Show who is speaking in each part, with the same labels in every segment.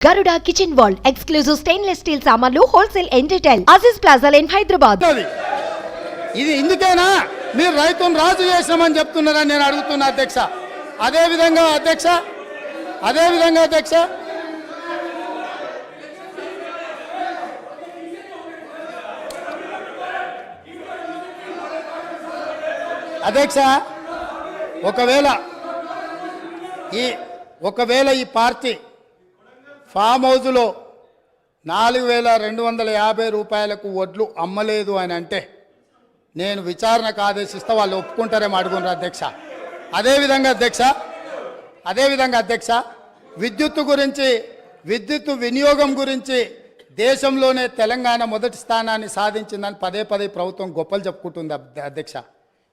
Speaker 1: Garuda kitchen wall exclusive stainless steel సామాన్లు wholesale and retail Aziz plaza line Hyderabad
Speaker 2: ఇది ఇందుకేనా? మీరు రైతును రాజు చేసినామని చెప్తున్నారని నేను అడుగుతున్నా అధ్యక్ష. అదే విధంగా అధ్యక్ష? అదే విధంగా అధ్యక్ష? అధ్యక్ష ఒకవేళ ఈ ఒకవేళ ఈ పార్టీ ఫామ్ హౌస్లో నాలుగు వేల రెండు వందల యాభై రూపాయలకు వడ్లు అమ్మలేదు అని అంటే నేను విచారణకు ఆదేశిస్తే వాళ్ళు ఒప్పుకుంటారేమో అడుగునరా అధ్యక్ష. అదేవిధంగా అధ్యక్ష అదేవిధంగా అధ్యక్ష విద్యుత్తు గురించి విద్యుత్తు వినియోగం గురించి దేశంలోనే తెలంగాణ మొదటి స్థానాన్ని సాధించిందని పదే పదే ప్రభుత్వం గొప్పలు చెప్పుకుంటుంది అధ్యక్ష.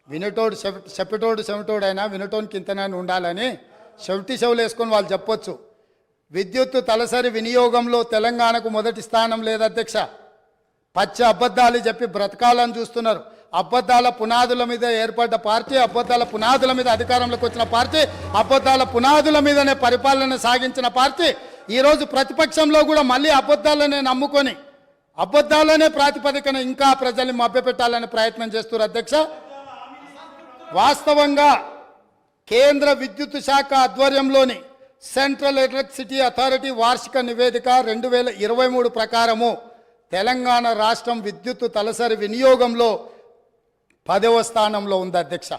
Speaker 2: వినటోడు చెప్ చెప్పటోడు చెమటోడైనా వినటోనికి ఇంతనైనా ఉండాలని చెవిటి చెవులు వేసుకొని వాళ్ళు చెప్పొచ్చు. విద్యుత్తు తలసరి వినియోగంలో తెలంగాణకు మొదటి స్థానం లేదు అధ్యక్ష. పచ్చి అబద్ధాలు చెప్పి బ్రతకాలని చూస్తున్నారు. అబద్ధాల పునాదుల మీద ఏర్పడ్డ పార్టీ అబద్ధాల పునాదుల మీద అధికారంలోకి వచ్చిన పార్టీ అబద్ధాల పునాదుల మీదనే పరిపాలన సాగించిన పార్టీ ఈరోజు ప్రతిపక్షంలో కూడా మళ్ళీ అబద్ధాలనే నమ్ముకొని అబద్ధాలనే ప్రాతిపదికన ఇంకా ప్రజల్ని మభ్యపెట్టాలనే ప్రయత్నం చేస్తున్నారు అధ్యక్ష. వాస్తవంగా కేంద్ర విద్యుత్ శాఖ ఆధ్వర్యంలోని సెంట్రల్ ఎలక్ట్రిసిటీ అథారిటీ వార్షిక నివేదిక రెండు వేల ఇరవై మూడు ప్రకారము తెలంగాణ రాష్ట్రం విద్యుత్ తలసరి వినియోగంలో పదవ స్థానంలో ఉంది అధ్యక్ష.